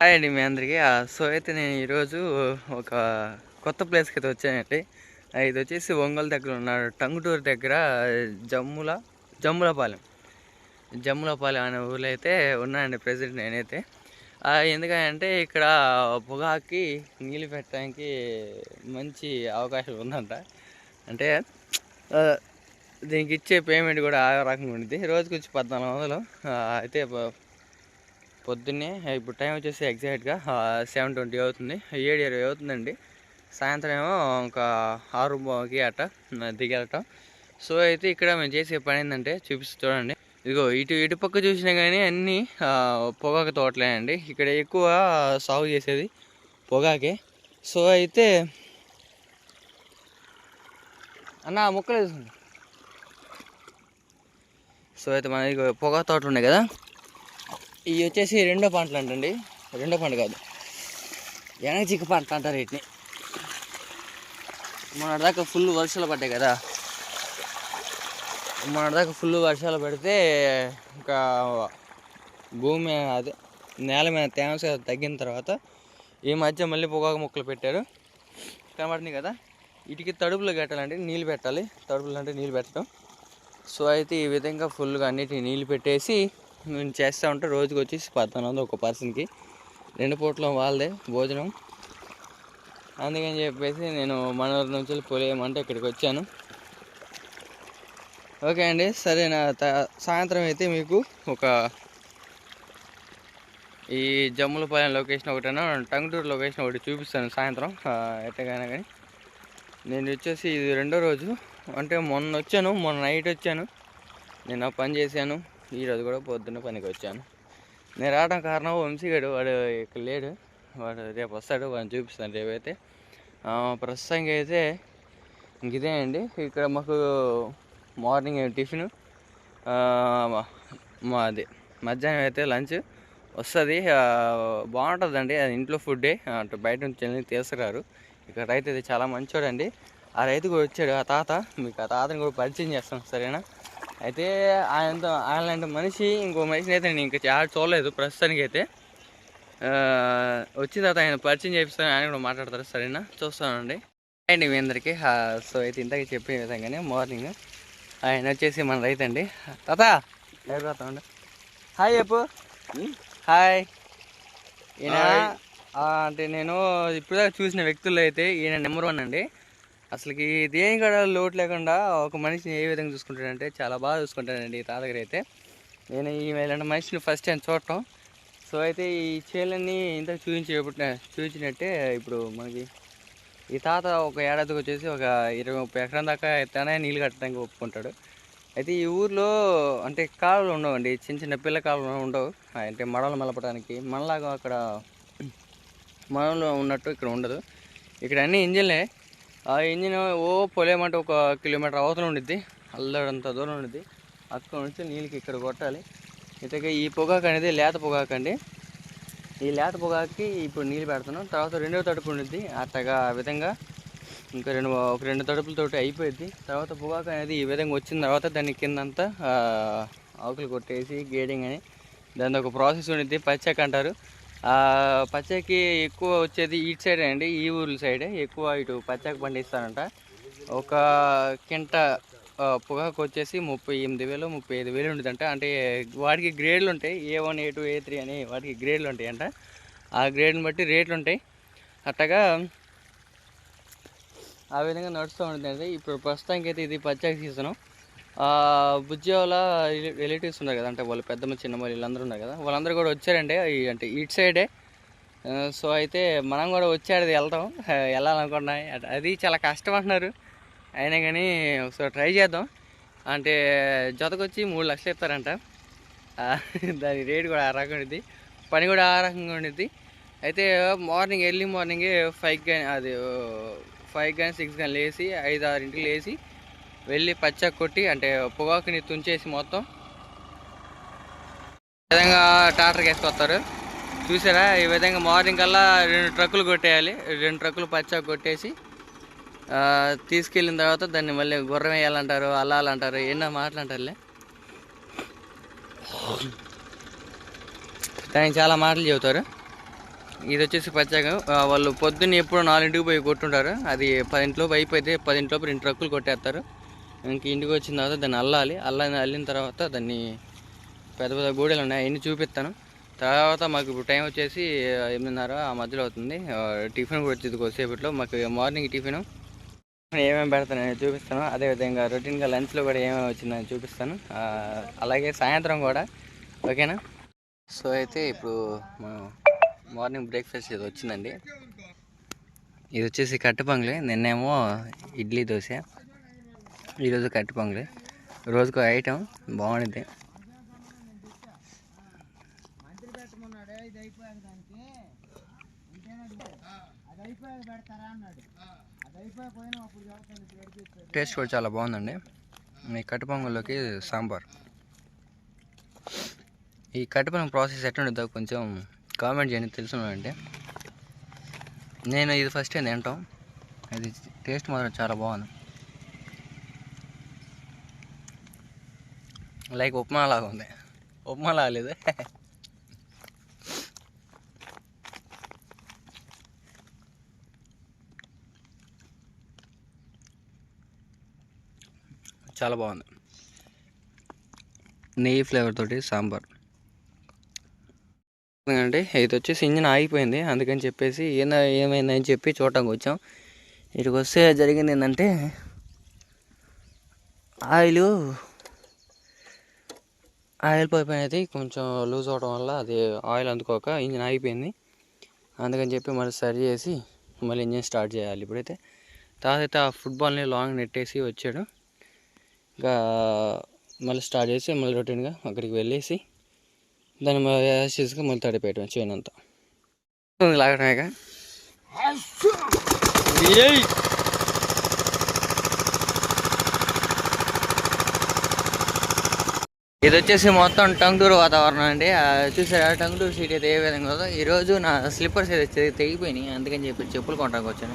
Hi అండి మీ అందరికీ. So అయితే నేను ఈరోజు ఒక కొత్త ప్లేస్కి అయితే వచ్చానండి ఇది వచ్చేసి ఒంగోలు దగ్గర ఉన్న టంగుటూరు దగ్గర జమ్ముల జమ్ములపాలెం. జమ్ములపాలెం అనే ఊర్లో అయితే ఉన్నానండి ప్రెసిడెంట్ నేనైతే. ఎందుకంటే ఇక్కడ పొగాకి నీళ్ళు పెట్టడానికి మంచి అవకాశం ఉందంట. అంటే దీనికి ఇచ్చే పేమెంట్ కూడా ఆ రకంగా ఉంటుంది రోజుకి వచ్చి పద్నాలుగు వందలు. అయితే పొద్దున్నే ఇప్పుడు టైం వచ్చేసి ఎగ్జాక్ట్గా సెవెన్ ట్వంటీ అవుతుంది. ఏడు ఇరవై అవుతుందండి. సాయంత్రం ఏమో ఒక ఆరుకి అట దిగలటం. సో అయితే ఇక్కడ మేము చేసే పని ఏంటంటే చూపిస్తూ చూడండి. ఇదిగో ఇటు ఇటు పక్క చూసినా కానీ అన్నీ పొగాకు తోటలే అండి. ఇక్కడ ఎక్కువ సాగు చేసేది పొగాకే. సో అయితే అన్న ముక్కలు మొక్కలు వేసుకోండి సో అయితే మన ఇది పొగా తోటలు ఉన్నాయి కదా. ఇవి వచ్చేసి రెండో పంటలు అంటండి. రెండో పంట కాదు. వెనక పంటలు అంటారు వీటిని. మొన్నటిదాకా ఫుల్ వర్షాలు పడ్డాయి కదా. మొన్నటిదాకా ఫుల్ వర్షాలు పడితే ఇంకా భూమి అదే నేల మీద తేమ తగ్గిన తర్వాత ఈ మధ్య మళ్ళీ పొగాకు మొక్కలు పెట్టారు. కనబడుతుంది కదా. వీటికి తడుపులు కట్టాలంటే నీళ్ళు పెట్టాలి. తడుపులు అంటే నీళ్ళు పెట్టడం. సో అయితే ఈ విధంగా ఫుల్గా అన్నిటిని నీళ్ళు పెట్టేసి నేను చేస్తూ ఉంటే రోజుకి వచ్చేసి పద్నాలుగు వందలు ఒక పర్సన్కి. రెండు పూట్ల వాళ్ళదే భోజనం. అందుకని చెప్పేసి నేను మనూరు నుంచి పొలేయమంటే ఇక్కడికి వచ్చాను. ఓకే అండి సరే నా త- సాయంత్రం అయితే మీకు ఒక ఈ జమ్ములపాలెం లొకేషన్ ఒకటేనా టంగుటూరు లొకేషన్ ఒకటి చూపిస్తాను సాయంత్రం. ఆ, ఎట్టగైనా కానీ. నేను వచ్చేసి ఇది రెండో రోజు. అంటే మొన్న వచ్చాను మొన్న నైట్ వచ్చాను. నేను ఆ పని చేశాను. ఈరోజు కూడా పొద్దున్న పనికి వచ్చాను. నేను రావడం కారణం వంశీగాడు వాడు ఇక్కడ లేడు. వాడు రేపు వస్తాడు వాడిని చూపిస్తాను రేపైతే. ప్రస్తుతానికి అయితే ఇంక ఇదే అండి. ఇక్కడ మాకు మార్నింగ్ టిఫిన్ మాది మధ్యాహ్నం అయితే లంచ్ వస్తుంది. బాగుంటుందండి. అది ఇంట్లో ఫుడ్డే. అంటే బయట నుంచి వెళ్ళి తీసుకురారు. ఇక్కడ రైతు అయితే చాలా మంచోడండి. ఆ రైతు కూడా వచ్చాడు. ఆ తాత మీకు ఆ తాతని కూడా పరిచయం చేస్తాం సరేనా? అయితే ఆయనతో ఆయన లాంటి మనిషి ఇంకో మనిషిని అయితే నేను ఇంకా చాలా చూడలేదు ప్రస్తుతానికి అయితే వచ్చిన తర్వాత ఆయన పరిచయం చేపిస్తాను ఆయన కూడా మాట్లాడతారు సరేనా? చూస్తానండి. అండి మీ అందరికీ సో అయితే ఇంతకీ చెప్పిన విధంగానే మార్నింగ్ ఆయన వచ్చేసి మన రైతు అండి. తాత ఎవరు ఉండు హాయ్ చెప్పు. హాయ్. ఈయన అంటే నేను ఇప్పుడు చూసిన వ్యక్తుల్లో అయితే ఈయన నెంబర్ వన్ అండి. అసలుకి దేని కూడా లోటు లేకుండా ఒక మనిషిని ఏ విధంగా చూసుకుంటాడంటే చాలా బాగా చూసుకుంటాడండి ఈ తాతగారు అయితే నేను ఈ ఇలాంటి మనిషిని ఫస్ట్ టైం చూడటం. సో అయితే ఈ చేలన్నీ ఇంత చూపించి చూపించినట్టే ఇప్పుడు మనకి ఈ తాత ఒక ఏడాదికి వచ్చేసి ఒక ఇరవై ముప్పై ఎకరం దాకా ఎత్తానే నీళ్ళు కట్టడానికి ఒప్పుకుంటాడు. అయితే ఈ ఊర్లో అంటే కాలువలు ఉండవండి చిన్న చిన్న పిల్ల కాలువలు ఉండవు. అంటే మడవలు మలపడానికి మనలాగా అక్కడ మనలో ఉన్నట్టు ఇక్కడ ఉండదు. ఇక్కడ అన్ని ఇంజన్లే. ఆ ఇంజిన్ ఓ పొలేమంటే ఒక కిలోమీటర్ అవతల ఉండిద్ది. అల్లడంత దూరం ఉండిద్ది. అక్కడ నుంచి నీళ్ళకి ఇక్కడ కొట్టాలి. అయితే ఈ పొగాకు అనేది లేత పొగాకు అండి. ఈ లేత పొగాకి ఇప్పుడు నీళ్ళు పెడుతున్నాం. తర్వాత రెండో తడుపు ఉండిద్ది. అట్టగా ఆ విధంగా ఇంకా రెండు ఒక రెండు తడుపులతోటి అయిపోయింది తర్వాత పొగాకు అనేది ఈ విధంగా వచ్చిన తర్వాత దాన్ని కిందంతా ఆకులు కొట్టేసి గేడింగ్ అని దాని ఒక ప్రాసెస్ ఉండిద్ది. పచ్చక అంటారు పచ్చకి ఎక్కువ వచ్చేది ఇటు సైడే అండి ఈ ఊర్ల సైడే. ఎక్కువ ఇటు పచ్చకి పండిస్తారంట. ఒక కింట పొగాకు వచ్చేసి ముప్పై ఎనిమిది వేలు ముప్పై ఐదు వేలు ఉంటుందంట అంటే వాటికి గ్రేడ్లు ఉంటాయి. A one A two A three అని వాటికి గ్రేడ్లు ఉంటాయంట. ఆ గ్రేడ్ని బట్టి రేట్లు ఉంటాయి. అట్టగా ఆ విధంగా నడుస్తూ ఉంటుంది ఇప్పుడు ప్రస్తుతానికి అయితే ఇది పచ్చాకి సీజను. బుజ్జి వాళ్ళ రిలేటివ్స్ ఉన్నారు కదా అంటే వాళ్ళు పెద్దమ్మ చిన్నమ్మ వీళ్ళందరూ ఉన్నారు కదా వాళ్ళందరూ కూడా వచ్చారండి అంటే ఇటు సైడే. సో అయితే మనం కూడా వచ్చాడు వెళ్తాం వెళ్ళాలనుకున్నాయి అది చాలా కష్టం అంటున్నారు. అయినా కానీ ఒకసారి ట్రై చేద్దాం. అంటే జతకొచ్చి మూడు లక్షలు ఇస్తారంట. దాని రేట్ కూడా ఆ రకంగా ఉండిద్ది. పని కూడా ఆ రకంగా ఉండిద్ది. అయితే మార్నింగ్ ఎర్లీ మార్నింగే ఫైవ్ కానీ అది ఫైవ్ కానీ సిక్స్ కానీ లేచి ఐదు ఆరింటికి లేచి వెళ్ళి పచ్చ కొట్టి అంటే పొగాకుని తుంచేసి మొత్తం ఈ విధంగా ట్రాక్టర్కి వేసుకొస్తారు చూసారా? ఈ విధంగా మార్నింగ్ కల్లా రెండు ట్రక్కులు కొట్టేయాలి. రెండు ట్రక్కులు పచ్చ కొట్టేసి తీసుకెళ్ళిన తర్వాత దాన్ని మళ్ళీ గుర్రం వేయాలంటారు అల్లాలంటారు ఎన్నో మాటలంటారులే. దానికి చాలా మాటలు చెబుతారు. ఇది వచ్చేసి పచ్చాక వాళ్ళు పొద్దున్న ఎప్పుడో నాలుగింటికి పోయి కొట్టుంటారు. అది పదింటిలోపు అయిపోతే పదింటిలోపు రెండు ట్రక్కులు కొట్టేస్తారు. ఇంక ఇంటికి వచ్చిన తర్వాత దాన్ని అల్లాలి. అల్లని అల్లిన తర్వాత దాన్ని పెద్ద పెద్ద గూడెలు ఉన్నాయి. అవన్నీ చూపిస్తాను. తర్వాత మాకు ఇప్పుడు టైం వచ్చేసి ఎనిమిదిన్నర ఆ మధ్యలో అవుతుంది. టిఫిన్ కూడా వచ్చింది కొద్దిసేపట్లో. మాకు మార్నింగ్ టిఫిన్. ఏమేమి పెడతాను నేను చూపిస్తాను. అదేవిధంగా రొటీన్గా లంచ్లో కూడా ఏమేమి వచ్చిందని చూపిస్తాను. అలాగే సాయంత్రం కూడా. ఓకేనా? సో అయితే ఇప్పుడు మనం మార్నింగ్ బ్రేక్ఫాస్ట్ ఇది వచ్చిందండి. ఇది వచ్చేసి కట్టపంగులే. నిన్నేమో ఇడ్లీ దోశ. ఈరోజు కట్టు పొంగలి. రోజుకు ఐటెం బాగుంటుంది టేస్ట్ కూడా చాలా బాగుందండి. ఈ కట్టు పొంగల్లోకి సాంబార్. ఈ కట్టు పొంగల్ ప్రాసెస్ ఎట్లుంటుందో కొంచెం కామెంట్ చేయండి తెలుసునంటే నేను ఇది ఫస్ట్ టైం తింటాం. అది టేస్ట్ మాత్రం చాలా బాగుంది. లైక్ ఉప్మా లాగా ఉంది. ఉప్మా లాగా లేదు. చాలా బాగుంది. నెయ్యి ఫ్లేవర్ తోటి సాంబార్. అంటే ఇది వచ్చేసి ఇంజిన్ ఆగిపోయింది. అందుకని చెప్పేసి ఏందో ఏమైందని చెప్పి చూడటానికి వచ్చాం. ఇక్కడికి వస్తే జరిగింది ఏంటంటే ఆయిల్ ఆయిల్ పైప్ అనేది కొంచెం లూజ్ అవడం వల్ల అది ఆయిల్ అందుకోక ఇంజిన్ ఆగిపోయింది. అందుకని చెప్పి మళ్ళీ సరి చేసి మళ్ళీ ఇంజిన్ స్టార్ట్ చేయాలి ఇప్పుడైతే. తర్వాత అయితే ఆ ఫుట్బాల్ని లాంగ్ నెట్టేసి వచ్చాడు. ఇంకా మళ్ళీ స్టార్ట్ చేసి మళ్ళీ రొటీన్గా అక్కడికి వెళ్ళేసి దాన్ని మళ్ళీ యాసిడ్స్గా మళ్ళీ తడిపేయటం చైన్ అంతా. ఇది వచ్చేసి మొత్తం టంగుటూరు వాతావరణం అండి. ఆ, చూసారా టంగుటూరు సీట్ అయితే ఏ విధంగా ఉందో. ఈరోజు నా స్లిప్పర్స్ అయితే తెగిపోయినాయి. అందుకని చెప్పి చెప్పులు కొనడానికి వచ్చాను.